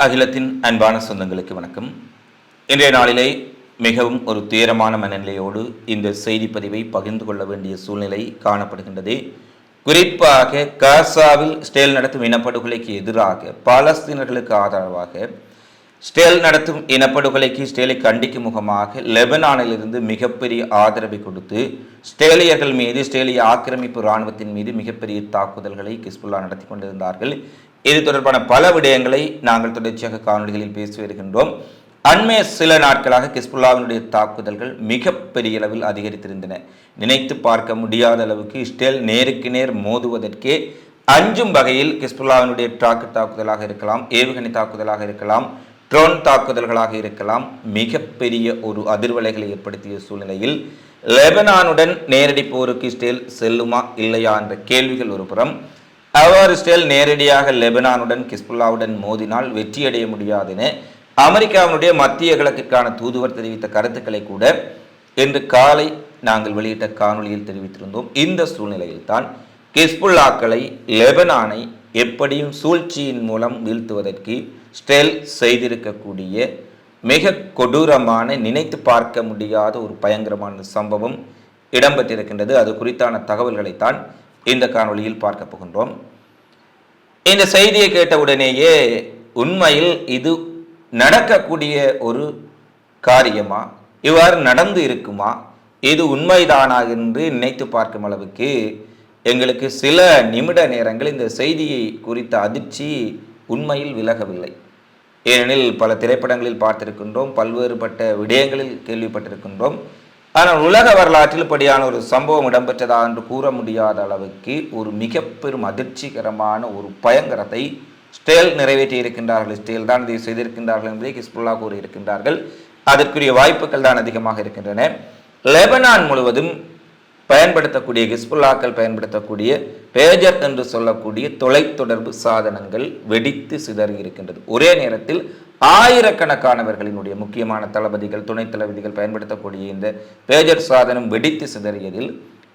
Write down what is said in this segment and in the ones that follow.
அகிலத்தின் அன்பான சொந்தங்களுக்கு வணக்கம். இன்றைய நாளிலே மிகவும் ஒரு துயரமான மனநிலையோடு இந்த செய்தி பதிவை பகிர்ந்து கொள்ள வேண்டிய சூழ்நிலை காணப்படுகின்றது. குறிப்பாக காசாவில் ஸ்டேல் நடத்தும் இனப்படுகொலைக்கு எதிராக பாலஸ்தீனர்களுக்கு ஆதரவாக ஸ்டேல் நடத்தும் இனப்படுகொலைக்கு ஸ்டேலை கண்டிக்கும் முகமாக லெபனானிலிருந்து மிகப்பெரிய ஆதரவை கொடுத்து ஸ்டேலியர்கள் மீது ஸ்டேலிய ஆக்கிரமிப்பு இராணுவத்தின் மீது மிகப்பெரிய தாக்குதல்களை கிஸ்புல்லா நடத்தி கொண்டிருந்தார்கள். இது தொடர்பான பல விடயங்களை நாங்கள் தொடர்ச்சியாக காணொலிகளில் பேசி வருகின்றோம். அண்மைய சில நாட்களாக கிஸ்புல்லாவினுடைய தாக்குதல்கள் மிகப்பெரிய அளவில் அதிகரித்திருந்தன. நினைத்து பார்க்க முடியாத அளவுக்கு இஸ்ரேல் நேருக்கு நேர் மோதுவதற்கே அஞ்சும் வகையில் கிஸ்புல்லாவினுடைய டிராக்கு தாக்குதலாக இருக்கலாம் ஏவுகணை தாக்குதலாக இருக்கலாம் ட்ரோன் தாக்குதல்களாக இருக்கலாம். மிகப்பெரிய ஒரு அதிர்வலைகளை ஏற்படுத்திய சூழ்நிலையில் லெபனானுடன் நேரடி போருக்கு இஸ்ரேல் செல்லுமா இல்லையா என்ற கேள்விகள் ஒரு புறம். அவ்வாறு இஸ்ரேல் நேரடியாக லெபனானுடன் கிஸ்புல்லாவுடன் மோதினால் வெற்றியடைய முடியாது அமெரிக்காவினுடைய மத்திய கிழக்கிற்கான தூதுவர் தெரிவித்த கருத்துக்களை கூட இன்று காலை நாங்கள் வெளியிட்ட காணொளியில் தெரிவித்திருந்தோம். இந்த சூழ்நிலையில்தான் கிஸ்புல்லாக்களை லெபனானை எப்படியும் சூழ்ச்சியின் மூலம் வீழ்த்துவதற்கு ஸ்டெல் செய்திருக்கக்கூடிய மிக கொடூரமான நினைத்து பார்க்க முடியாத ஒரு பயங்கரமான சம்பவம் இடம்பெற்றிருக்கின்றது. அது குறித்தான தகவல்களைத்தான் இந்த காணொளியில் பார்க்க போகின்றோம். இந்த செய்தியை கேட்டவுடனேயே உண்மையில் இது நடக்கக்கூடிய ஒரு காரியமா? இவ்வாறு நடந்து இருக்குமா? இது உண்மைதானா என்று நினைத்து பார்க்கும் அளவுக்கு எங்களுக்கு சில நிமிட நேரங்கள் இந்த செய்தியை குறித்த அதிர்ச்சி உண்மையில் விலகவில்லை. ஏனெனில் பல திரைப்படங்களில் பார்த்திருக்கின்றோம் பல்வேறுபட்ட விடயங்களில் கேள்விப்பட்டிருக்கின்றோம். ஆனால் உலக வரலாற்றில் இப்படியான ஒரு சம்பவம் இடம்பெற்றதா என்று கூற முடியாத அளவுக்கு ஒரு மிக பெரும் அதிர்ச்சிகரமான ஒரு பயங்கரத்தை ஸ்டேல் நிறைவேற்றி இருக்கின்றார்கள். ஸ்டேல் தான் இதை செய்திருக்கின்றார்கள் என்பதை ஹிஸ்புல்லா கூறியிருக்கின்றார்கள். அதற்குரிய வாய்ப்புகள் தான் அதிகமாக இருக்கின்றன. லெபனான் முழுவதும் பயன்படுத்தக்கூடிய ஹிஸ்புல்லாக்கள் பயன்படுத்தக்கூடிய பேஜர் என்று சொல்லக்கூடிய தொலைத்தொடர்பு சாதனங்கள் வெடித்து சிதறி இருக்கின்றது. ஒரே நேரத்தில் ஆயிரக்கணக்கானவர்களினுடைய முக்கியமான தளபதிகள் துணைத் தளபதிகள் பயன்படுத்தக்கூடிய இந்த பேஜர் சாதனம் வெடித்து சிதறியதில்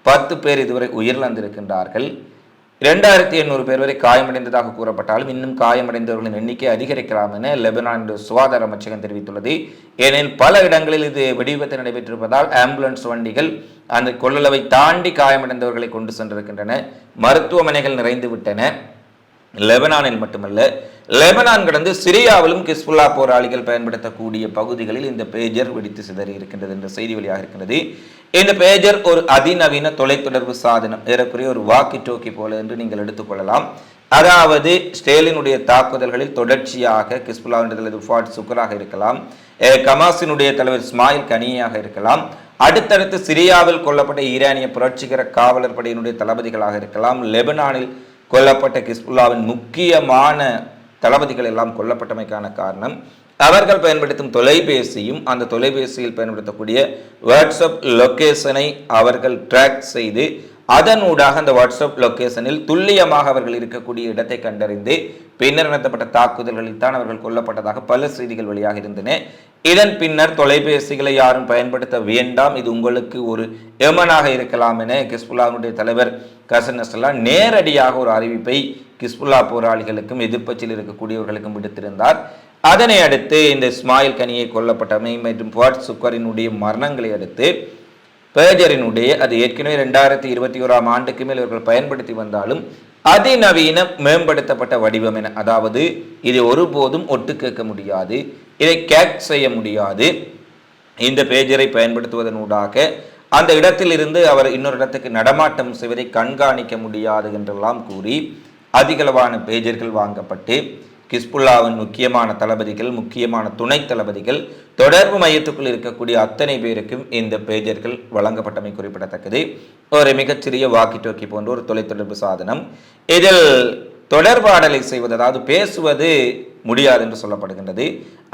பத்து பேர் இதுவரை உயிரிழந்திருக்கின்றார்கள். இரண்டாயிரத்தி எண்ணூறு பேர் வரை காயமடைந்ததாக கூறப்பட்டாலும் இன்னும் காயமடைந்தவர்களின் எண்ணிக்கை அதிகரிக்கலாம் என லெபனான் சுகாதார அமைச்சகம் தெரிவித்துள்ளது. ஏனெனில் பல இடங்களில் இது வெடிவிபத்து நடைபெற்றிருப்பதால் ஆம்புலன்ஸ் வண்டிகள் அந்த கொள்ளளவை தாண்டி காயமடைந்தவர்களை கொண்டு சென்றிருக்கின்றன. மருத்துவமனைகள் நிறைந்து விட்டன லெபனானில் மட்டுமல்ல லெபனான் கடந்து சிரியாவிலும் கிஸ்புல்லா போராளிகள் பயன்படுத்தக்கூடிய பகுதிகளில் இந்த பேஜர் வெடித்து சிதறி இருக்கின்றது என்ற செய்தி வழியாக இருக்கின்றது. இந்த பேஜர் ஒரு அதிநவீன தொலைத்தொடர்பு சாதனம் ஏறக்குறைய ஒரு வாக்கி டோக்கி போல என்று நீங்கள் எடுத்துக்கொள்ளலாம் அதாவது ஸ்டேலினுடைய தாக்குதல்களில் தொடர்ச்சியாக கிஸ்புல்லாவின் தலைவர் ஃபாட் சுக்கராக இருக்கலாம் கமாசினுடைய தலைவர் இஸ்மாயில் கனியாக இருக்கலாம் அடுத்தடுத்து சிரியாவில் கொல்லப்பட்ட ஈரானிய புரட்சிகர காவலர் படையினுடைய தளபதிகளாக இருக்கலாம் லெபனானில் கொல்லப்பட்ட கிஸ்புல்லாவின் முக்கியமான தளபதிகள் எல்லாம் கொல்லப்பட்டமைக்கான காரணம் அவர்கள் பயன்படுத்தும் தொலைபேசியும் அந்த தொலைபேசியில் பயன்படுத்தக்கூடிய வாட்ஸ்அப் லொக்கேஷனை அவர்கள் ட்ராக் செய்து அதனூடாக அந்த வாட்ஸ்அப் லொக்கேஷனில் துல்லியமாக அவர்கள் இருக்கக்கூடிய இடத்தை கண்டறிந்து பின்னர் நடத்தப்பட்ட தாக்குதல்களில் தான் அவர்கள் கொல்லப்பட்டதாக பல செய்திகள் வெளியாக இருந்தன. இதன் பின்னர் தொலைபேசிகளை யாரும் பயன்படுத்த வேண்டாம். இது உங்களுக்கு ஒரு எமனாக இருக்கலாம் என கிஸ்புல்லாவுடைய தலைவர் கசன் நஸ்ரல்லா நேரடியாக ஒரு அறிவிப்பை கிஸ்புல்லா போராளிகளுக்கும் எதிர்ப்பச்சில் இருக்கக்கூடியவர்களுக்கும் விடுத்திருந்தார். அதனை அடுத்து இந்த இஸ்மாயில் கனியை கொல்லப்பட்டமை மற்றும் புவாட் சுக்கரினுடைய மரணங்களை அடுத்து பேஜரினுடைய அது ஏற்கனவே ரெண்டாயிரத்தி இருபத்தி ஓராம் ஆண்டுக்கு மேல் இவர்கள் பயன்படுத்தி வந்தாலும் அதிநவீன மேம்படுத்தப்பட்ட வடிவம் என அதாவது இதை ஒருபோதும் ஒட்டு கேட்க முடியாது இதை கேட் செய்ய முடியாது. இந்த பேஜரை பயன்படுத்துவதனூடாக அந்த இடத்திலிருந்து அவர் இன்னொரு இடத்துக்கு நடமாட்டம் செய்வதை கண்காணிக்க முடியாது என்றெல்லாம் கூறி அதிகளவான பேஜர்கள் வாங்கப்பட்டு கிஸ்புல்லாவின் முக்கியமான தளபதிகள் முக்கியமான துணை தளபதிகள் தொடர்பு மையத்துக்குள் இருக்கக்கூடிய அத்தனை பேருக்கும் இந்த பேஜர்கள் வழங்கப்பட்டமை குறிப்பிடத்தக்கது. ஒரு மிகச்சிறிய வாக்கி டோக்கி போன்ற ஒரு தொலைத்தொடர்பு சாதனம். இதில் தொடர்பாடலை செய்வது அதாவது பேசுவது முடியாது என்று சொல்லப்படுகின்றது.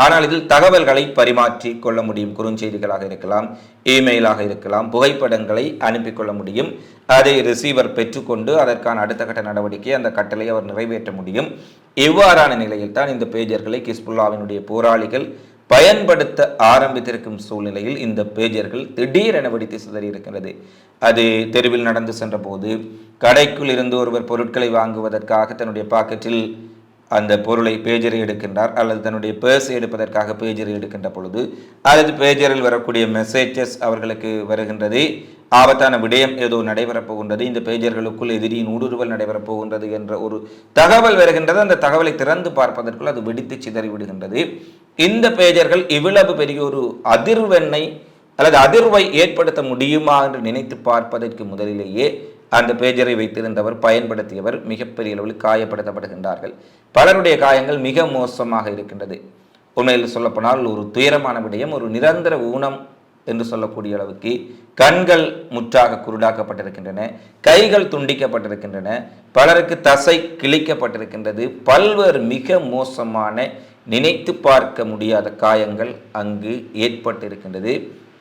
ஆனால் இதில் தகவல்களை பரிமாற்றி கொள்ள முடியும் குறுஞ்செய்திகளாக இருக்கலாம் இமெயிலாக இருக்கலாம் புகைப்படங்களை அனுப்பி கொள்ள முடியும். அதை ரிசீவர் பெற்றுக்கொண்டு அதற்கான அடுத்த கட்ட நடவடிக்கை அந்த கட்டளை அவர் நிறைவேற்ற முடியும். இவ்வாறான நிலையில் தான் இந்த பேஜர்களை கிஸ்புல்லாவினுடைய போராளிகள் பயன்படுத்த ஆரம்பித்திருக்கும் சூழ்நிலையில் இந்த பேஜர்கள் திடீரென வெடித்து சிதறி இருக்கிறது அது தெருவில் நடந்து சென்ற போது கடைக்குள் இருந்து ஒருவர் பொருட்களை வாங்குவதற்காக தன்னுடைய பாக்கெட்டில் அந்த பொருளை பேஜரை எடுக்கின்றார் அல்லது தன்னுடைய பேர்ஸை எடுப்பதற்காக பேஜரை எடுக்கின்ற பொழுது அல்லது பேஜரில் வரக்கூடிய மெசேஜஸ் அவர்களுக்கு வருகின்றது. ஆபத்தான விடயம் ஏதோ நடைபெறப் போகின்றது இந்த பேஜர்களுக்குள் எதிரியின் ஊடுருவல் நடைபெறப் போகின்றது என்ற ஒரு தகவல் வருகின்றது. அந்த தகவலை திறந்து பார்ப்பதற்குள் அது வெடித்து சிதறி விடுகின்றது. இந்த பேஜர்கள் இவ்வளவு பெரிய ஒரு அதிர்வெண்ணை அல்லது அதிர்வை ஏற்படுத்த முடியுமா என்று நினைத்து பார்ப்பதற்கு முதலிலேயே அந்த பேஜரை வைத்திருந்தவர் பயன்படுத்தியவர் மிகப்பெரிய அளவில் காயப்படுத்தப்படுகின்றார்கள். பலருடைய காயங்கள் மிக மோசமாக இருக்கின்றது. உண்மையில் சொல்லப்போனால் ஒரு துயரமான விடயம் ஒரு நிரந்தர ஊனம் என்று சொல்லக்கூடிய அளவுக்கு கண்கள் முற்றாக குருடாக்கப்பட்டிருக்கின்றன கைகள் துண்டிக்கப்பட்டிருக்கின்றன பலருக்கு தசை கிழிக்கப்பட்டிருக்கின்றது பல்வேறு மிக மோசமான நினைத்து பார்க்க முடியாத காயங்கள் அங்கு ஏற்பட்டிருக்கின்றது.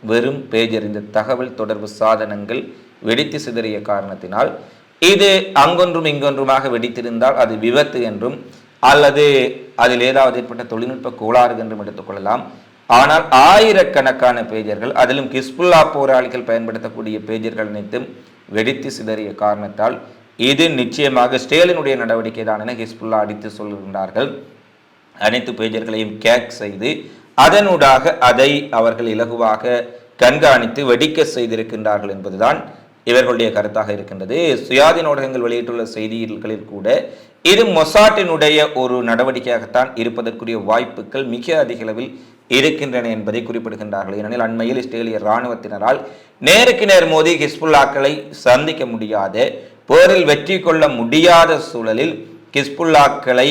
வெறும் பேஜறிந்த தகவல் தொடர்பு சாதனங்கள் வெடித்து சிதறிய காரணத்தினால் இது அங்கொன்றும் இங்கொன்றுமாக வெடித்திருந்தால் அது விபத்து என்றும் அல்லது அதில் ஏதாவது ஏற்பட்ட தொழில்நுட்ப கோளாறு என்றும் எடுத்துக்கொள்ளலாம். ஆனால் ஆயிரக்கணக்கான பேஜர்கள் அதிலும் கிஸ்புல்லா போராளிகள் பயன்படுத்தக்கூடிய பேஜர்கள் அனைத்தும் வெடித்து சிதறிய காரணத்தால் இது நிச்சயமாக ஸ்டேலினுடைய நடவடிக்கை தான் என ஹிஸ்புல்லா அடித்து சொல்கின்றார்கள். அனைத்து பேஜர்களையும் கேக் செய்து அதனூடாக அதை அவர்கள் இலகுவாக கண்காணித்து வெடிக்க செய்திருக்கின்றார்கள் என்பதுதான் இவர்களுடைய கருத்தாக இருக்கின்றது. சுயாதீன ஊடகங்கள் வெளியிட்டுள்ள செய்திகளில் கூட இது மொசாட்டினுடைய ஒரு நடவடிக்கையாகத்தான் இருப்பதற்குரிய வாய்ப்புகள் மிக அதிக அளவில் இருக்கின்றன என்பதை குறிப்பிடுகின்றார்கள். ஏனெனில் அண்மையில் இஸ்ரேலிய இராணுவத்தினரால் நேருக்கு நேர் மோதி ஹிஸ்புல்லாக்களை சந்திக்க முடியாத போரில் வெற்றி கொள்ள முடியாத சூழலில் ஹிஸ்புல்லாக்களை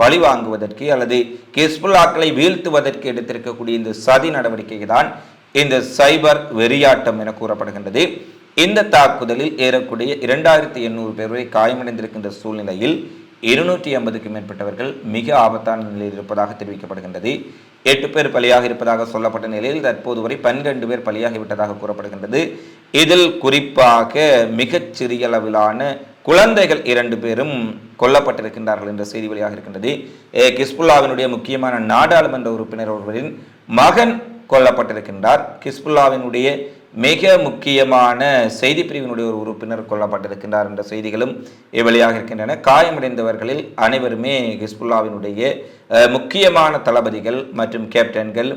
பழி வாங்குவதற்கு அல்லது ஹிஸ்புல்லாக்களை வீழ்த்துவதற்கு எடுத்திருக்கக்கூடிய இந்த சதி நடவடிக்கை தான் இந்த சைபர் வெறியாட்டம் என கூறப்படுகின்றது. இந்த தாக்குதலில் ஏறக்கூடிய இரண்டாயிரத்தி எண்ணூறு பேர் வரை காயமடைந்திருக்கின்ற சூழ்நிலையில் இருநூற்றி ஐம்பதுக்கும் மேற்பட்டவர்கள் மிக ஆபத்தான நிலையில் இருப்பதாக தெரிவிக்கப்படுகின்றது. எட்டு பேர் பலியாக இருப்பதாக சொல்லப்பட்ட நிலையில் தற்போது வரை பன்னிரண்டு பேர் பலியாகிவிட்டதாக கூறப்படுகின்றது. இதில் குறிப்பாக மிகச் சிறிய அளவிலான குழந்தைகள் இரண்டு பேரும் கொல்லப்பட்டிருக்கின்றார்கள் என்ற செய்தி வெளியாக இருக்கின்றது. கிஸ்புல்லாவினுடைய முக்கியமான நாடாளுமன்ற உறுப்பினர் ஒருவரின் மகன் கொல்லப்பட்டிருக்கின்றார். கிஸ்புல்லாவினுடைய மிக முக்கியமான செய்தி பிரிவினுடைய ஒரு உறுப்பினர் கொல்லப்பட்டிருக்கின்றார் என்ற செய்திகளும் வெளியாக இருக்கின்றன. காயமடைந்தவர்களில் அனைவருமே ஹிஸ்புல்லாவினுடைய முக்கியமான தளபதிகள் மற்றும் கேப்டன்கள்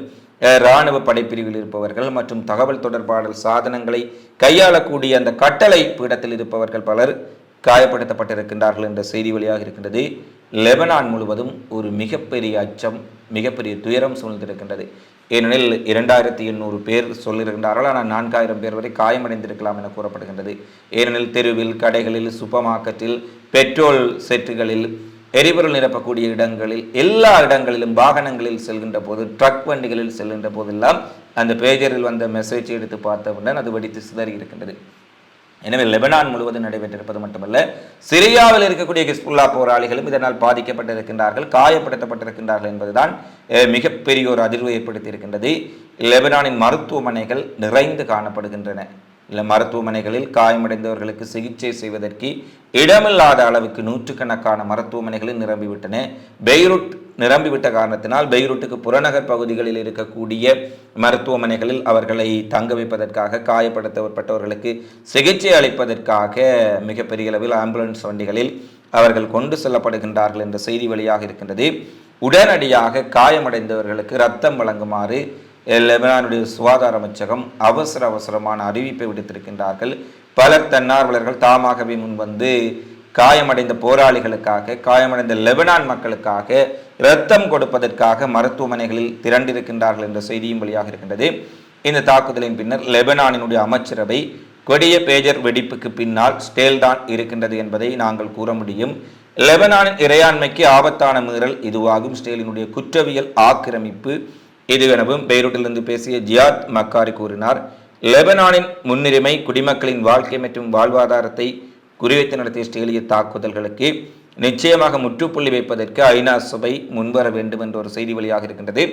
இராணுவ படைப்பிரிவில் இருப்பவர்கள் மற்றும் தகவல் தொடர்பாடல் சாதனங்களை கையாளக்கூடிய அந்த கட்டளை பீடத்தில் இருப்பவர்கள் பலர் காயப்படுத்தப்பட்டிருக்கின்றார்கள் என்ற செய்தி வழியாக இருக்கின்றது. லெபனான் முழுவதும் ஒரு மிகப்பெரிய அச்சம் மிகப்பெரிய துயரம் சூழ்ந்திருக்கின்றது. ஏனெனில் இரண்டாயிரத்தி எண்ணூறு பேர் சொல்லியிருக்கின்றார்கள் ஆனால் நான்காயிரம் பேர் வரை காயமடைந்திருக்கலாம் என கூறப்படுகின்றது. ஏனெனில் தெருவில் கடைகளில் சூப்பர் மார்க்கெட்டில் பெட்ரோல் செட்டுகளில் எரிபொருள் நிரப்பக்கூடிய இடங்களில் எல்லா இடங்களிலும் வாகனங்களில் செல்கின்ற போது ட்ரக் வண்டிகளில் செல்கின்ற போதெல்லாம் அந்த பேஜரில் வந்த மெசேஜ் எடுத்து பார்த்தவுடன் அது வெடித்து சிதறி இருக்கின்றது எனவே லெபனான் முழுவதும் நடைபெற்றிருப்பது மட்டுமல்ல சிரியாவில் இருக்கக்கூடிய கிஸ்புல்லா போராளிகளும் இதனால் பாதிக்கப்பட்டிருக்கின்றார்கள் காயப்படுத்தப்பட்டிருக்கின்றார்கள் என்பதுதான் மிகப்பெரிய ஒரு அதிர்வு ஏற்படுத்தியிருக்கின்றது. லெபனானின் மருத்துவமனைகள் நிறைந்து காணப்படுகின்றன. இல்லை மருத்துவமனைகளில் காயமடைந்தவர்களுக்கு சிகிச்சை செய்வதற்கு இடமில்லாத அளவுக்கு நூற்றுக்கணக்கான மருத்துவமனைகளில் நிரம்பிவிட்டன. பெய்ரூட் நிரம்பிவிட்ட காரணத்தினால் பெய்ரூட்டுக்கு புறநகர் பகுதிகளில் இருக்கக்கூடிய மருத்துவமனைகளில் அவர்களை தங்க வைப்பதற்காக காயப்படுத்தப்பட்டவர்களுக்கு சிகிச்சை அளிப்பதற்காக மிகப்பெரிய அளவில் ஆம்புலன்ஸ் வண்டிகளில் அவர்கள் கொண்டு செல்லப்படுகின்றார்கள் என்ற செய்தி வழியாக இருக்கின்றது. உடனடியாக காயமடைந்தவர்களுக்கு ரத்தம் வழங்குமாறு லெபனானுடைய சுகாதார அமைச்சகம் அவசர அவசரமான அறிவிப்பை விடுத்திருக்கின்றார்கள். பலர் தன்னார்வலர்கள் தாமாகவே முன்வந்து காயமடைந்த போராளிகளுக்காக காயமடைந்த லெபனான் மக்களுக்காக இரத்தம் கொடுப்பதற்காக மருத்துவமனைகளில் திரண்டிருக்கின்றார்கள் என்ற செய்தியும் வழியாக இருக்கின்றது. இந்த தாக்குதலின் பின்னர் லெபனானினுடைய அமைச்சரவை கொடிய பேஜர் வெடிப்புக்கு பின்னால் ஸ்டேல் தான் இருக்கின்றது என்பதை நாங்கள் கூற முடியும். லெபனானின் இறையாண்மைக்கு ஆபத்தான மீறல் இதுவாகும். ஸ்டேலினுடைய குற்றவியல் ஆக்கிரமிப்பு இதுவெனவும் பெய்ரூட்டிலிருந்து பேசிய ஜியாத் மக்காரி கூறினார் லெபனானின் முன்னுரிமை குடிமக்களின் வாழ்க்கை மற்றும் வாழ்வாதாரத்தை குறிவைத்து நடத்திய ஸ்டேலிய தாக்குதல்களுக்கு நிச்சயமாக முற்றுப்புள்ளி வைப்பதற்கு ஐநா சபை முன்வர வேண்டும் என்ற ஒரு செய்தி வழியாக இருக்கின்றது.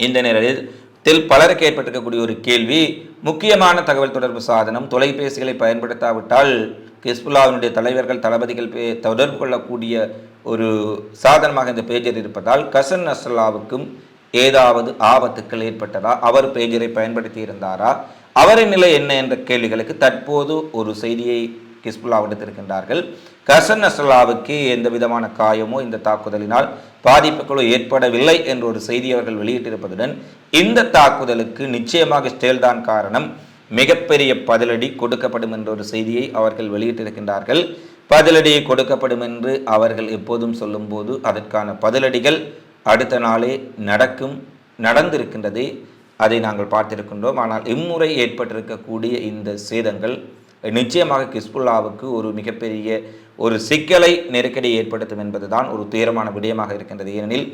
இந்த நேரத்தில் பலருக்கு ஏற்பட்டிருக்கக்கூடிய ஒரு கேள்வி முக்கியமான தகவல் தொடர்பு சாதனம் தொலைபேசிகளை பயன்படுத்தாவிட்டால் ஹிஸ்புல்லாவினுடைய தலைவர்கள் தளபதிகள் தொடர்பு கொள்ளக்கூடிய ஒரு சாதனமாக இந்த பேஜர் இருப்பதால் கசன் நஸ்ரல்லாவுக்கும் ஏதாவது ஆபத்துக்கள் ஏற்பட்டதா? அவர் பேஜரை பயன்படுத்தி இருந்தாரா? அவரின் நிலை என்ன என்ற கேள்விகளுக்கு தற்போது ஒரு செய்தியை கிஸ்புல்லா விடுத்திருக்கின்றார்கள். கசன் நஸ்ரல்லாவுக்கு எந்த விதமான காயமோ இந்த தாக்குதலினால் பாதிப்புகளோ ஏற்படவில்லை என்ற ஒரு செய்தி அவர்கள் வெளியிட்டிருப்பதுடன் இந்த தாக்குதலுக்கு நிச்சயமாக ஸ்டேல்தான் காரணம். மிகப்பெரிய பதிலடி கொடுக்கப்படும் என்ற ஒரு செய்தியை அவர்கள் வெளியிட்டிருக்கின்றார்கள். பதிலடி கொடுக்கப்படும் என்று அவர்கள் எப்போதும் சொல்லும்போது அதற்கான பதிலடிகள் அடுத்த நாளே நடக்கும் நடந்திருக்கின்றது. அதை நாங்கள் பார்த்திருக்கின்றோம். ஆனால் இம்முறை ஏற்பட்டிருக்கக்கூடிய இந்த சேதங்கள் நிச்சயமாக கிஸ்புல்லாவுக்கு ஒரு மிகப்பெரிய ஒரு சிக்கலை நெருக்கடி ஏற்படுத்தும் என்பதுதான் ஒரு துயரமான விடயமாக இருக்கின்றது. ஏனெனில்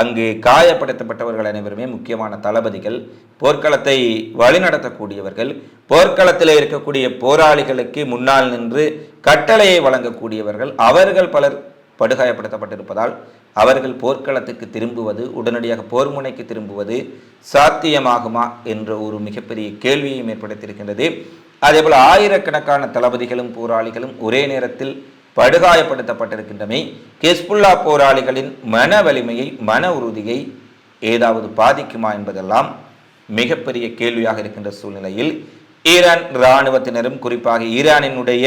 அங்கு காயப்படுத்தப்பட்டவர்கள் அனைவருமே முக்கியமான தளபதிகள் போர்க்களத்தை வழிநடத்தக்கூடியவர்கள் போர்க்களத்தில் இருக்கக்கூடிய போராளிகளுக்கு முன்னால் நின்று கட்டளையை வழங்கக்கூடியவர்கள் அவர்கள் பலர் படுகாயப்படுத்தப்பட்டிருப்பதால் அவர்கள் போர்க்களத்துக்கு திரும்புவது உடனடியாக போர் முனைக்கு திரும்புவது சாத்தியமாகுமா என்ற ஒரு மிகப்பெரிய கேள்வியையும் ஏற்படுத்தியிருக்கின்றது. அதேபோல் ஆயிரக்கணக்கான தளபதிகளும் போராளிகளும் ஒரே நேரத்தில் படுகாயப்படுத்தப்பட்டிருக்கின்றமை ஹிஸ்புல்லா போராளிகளின் மன வலிமையை மன உறுதியை ஏதாவது பாதிக்குமா என்பதெல்லாம் மிகப்பெரிய கேள்வியாக இருக்கின்ற சூழ்நிலையில் ஈரான் இராணுவத்தினரும் குறிப்பாக ஈரானினுடைய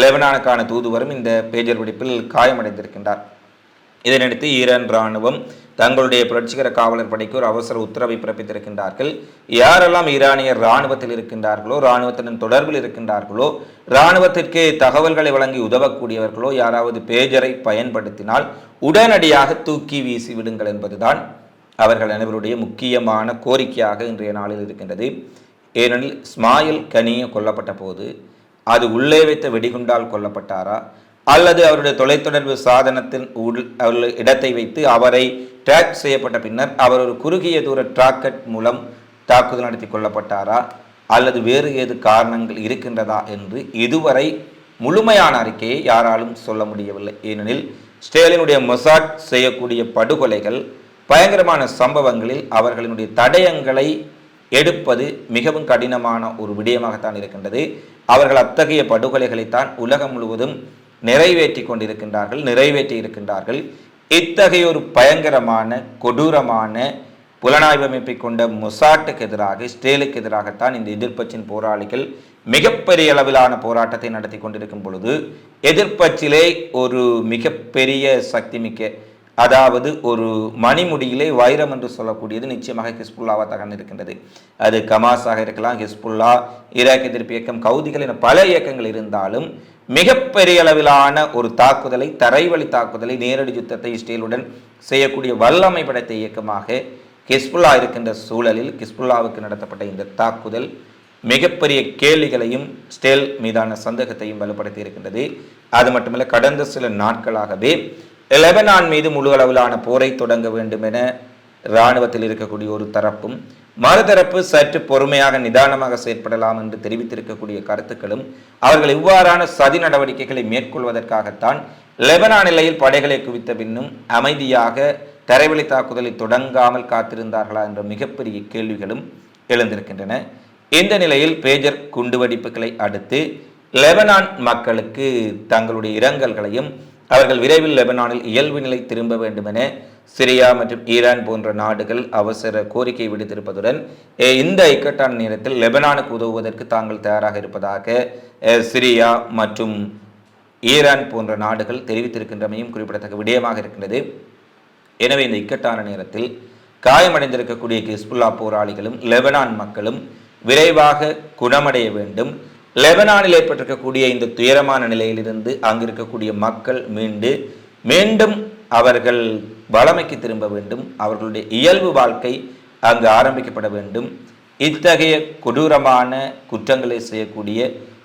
லெபனானுக்கான தூதுவரும் இந்த பேஜர் வெடிப்பில் காயமடைந்திருக்கின்றார். இதனையடுத்து ஈரான் இராணுவம் தங்களுடைய புரட்சிகர காவலர் படைக்கு ஒரு அவசர உத்தரவை பிறப்பித்திருக்கின்றார்கள். யாரெல்லாம் ஈரானிய இராணுவத்தில் இருக்கின்றார்களோ இராணுவத்துடன் தொடர்பில் இருக்கின்றார்களோ இராணுவத்திற்கு தகவல்களை வழங்கி உதவக்கூடியவர்களோ யாராவது பேஜரை பயன்படுத்தினால் உடனடியாக தூக்கி வீசி விடுங்கள் என்பதுதான் அவர்கள் அனைவருடைய முக்கியமான கோரிக்கையாக இன்றைய நாளில் இருக்கின்றது. ஏனெனில் ஸ்மாயில் கனிய கொல்லப்பட்ட போது அது உள்ளே வைத்த வெடிகுண்டால் கொல்லப்பட்டாரா? அல்லது அவருடைய தொலைத்தொடர்பு சாதனத்தின் உள் அவருடைய இடத்தை வைத்து அவரை ட்ராக் செய்யப்பட்ட பின்னர் அவர் ஒரு குறுகிய தூர டிராக்கெட் மூலம் தாக்குதல் நடத்தி கொள்ளப்பட்டாரா? அல்லது வேறு ஏது காரணங்கள் இருக்கின்றதா? என்று இதுவரை முழுமையான அறிக்கையை யாராலும் சொல்ல முடியவில்லை. ஏனெனில் ஸ்டேலினுடைய மொசாட் செய்யக்கூடிய படுகொலைகள் பயங்கரமான சம்பவங்களில் அவர்களினுடைய தடயங்களை எடுப்பது மிகவும் கடினமான ஒரு விடயமாகத்தான் இருக்கின்றது. அவர்கள் அத்தகைய படுகொலைகளைத்தான் உலகம் முழுவதும் நிறைவேற்றி கொண்டிருக்கின்றார்கள் நிறைவேற்றி இருக்கின்றார்கள் இத்தகைய ஒரு பயங்கரமான கொடூரமான புலனாய்வு அமைப்பை கொண்ட மொசாட்டுக்கு எதிராக இஸ்ரேலுக்கு எதிராகத்தான் இந்த எதிர்ப்பச்சின் போராளிகள் மிகப்பெரிய அளவிலான போராட்டத்தை நடத்தி கொண்டிருக்கும் பொழுது எதிர்ப்பச்சிலே ஒரு மிகப்பெரிய சக்தி மிக்க அதாவது ஒரு மணிமுடியிலே வைரம் என்று சொல்லக்கூடியது நிச்சயமாக ஹிஸ்புல்லாவாக தகர்ந்திருக்கின்றது. அது கமாஸாக இருக்கலாம் ஹிஸ்புல்லா ஈராக் எதிர்ப்பு இயக்கம் கவுதிகள் என பல இயக்கங்கள் இருந்தாலும் மிகப்பெரிய அளவிலான ஒரு தாக்குதலை தரைவழி தாக்குதலை நேரடி யுத்தத்தை இஸ்ரேலுடன் செய்யக்கூடிய வல்லமை படைத்த இயக்கமாக ஹிஸ்புல்லா இருக்கின்ற சூழலில் ஹிஸ்புல்லாவுக்கு நடத்தப்பட்ட இந்த தாக்குதல் மிகப்பெரிய கேள்விகளையும் ஸ்டேல் மீதான சந்தேகத்தையும் வலுப்படுத்தி இருக்கின்றது. அது மட்டுமல்ல கடந்த சில நாட்களாகவே லெபனான் மீது முழு அளவிலான போரை தொடங்க வேண்டும் என இராணுவத்தில் இருக்கக்கூடிய ஒரு தரப்பும் மறுதரப்பு சற்று பொறுமையாக நிதானமாக செயற்படலாம் என்று தெரிவித்திருக்கக்கூடிய கருத்துக்களும் அவர்கள் இவ்வாறான சதி நடவடிக்கைகளை மேற்கொள்வதற்காகத்தான் லெபனான் நிலையில் படைகளை குவித்த பின்னும் அமைதியாக தரைவழி தாக்குதலை தொடங்காமல் காத்திருந்தார்களா என்ற மிகப்பெரிய கேள்விகளும் எழுந்திருக்கின்றன. இந்த நிலையில் பேஜர் குண்டுவெடிப்புகளை அடுத்து லெபனான் மக்களுக்கு தங்களுடைய இரங்கல்களையும் அவர்கள் விரைவில் லெபனானில் இயல்பு நிலை திரும்ப வேண்டும் என சிரியா மற்றும் ஈரான் போன்ற நாடுகள் அவசர கோரிக்கை விடுத்திருப்பதுடன் இந்த இக்கட்டான நேரத்தில் லெபனானுக்கு உதவுவதற்கு தாங்கள் தயாராக இருப்பதாக சிரியா மற்றும் ஈரான் போன்ற நாடுகள் தெரிவித்திருக்கின்றமையும் குறிப்பிடத்தக்க விடயமாக இருக்கின்றது. எனவே இந்த இக்கட்டான நேரத்தில் காயமடைந்திருக்கக்கூடிய கிஸ்புல்லா போராளிகளும் லெபனான் மக்களும் விரைவாக குணமடைய வேண்டும். லெபனானில் ஏற்பட்டிருக்கக்கூடிய இந்த துயரமான நிலையிலிருந்து அங்கு இருக்கக்கூடிய மக்கள் மீண்டு மீண்டும் அவர்கள் வளமைக்கு திரும்ப வேண்டும். அவர்களுடைய இயல்பு வாழ்க்கை அங்கு ஆரம்பிக்கப்பட வேண்டும். இத்தகைய கொடூரமான குற்றங்களை செய்யக்கூடிய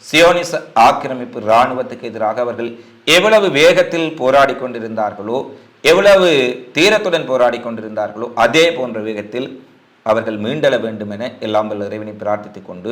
சியோனிச ஆக்கிரமிப்பு இராணுவத்துக்கு எதிராக அவர்கள் எவ்வளவு வேகத்தில் போராடி கொண்டிருந்தார்களோ எவ்வளவு தீரத்துடன் போராடி கொண்டிருந்தார்களோ அதே போன்ற வேகத்தில் அவர்கள் மீண்டல வேண்டும் என எல்லாம் இறைவனை பிரார்த்தித்துக் கொண்டு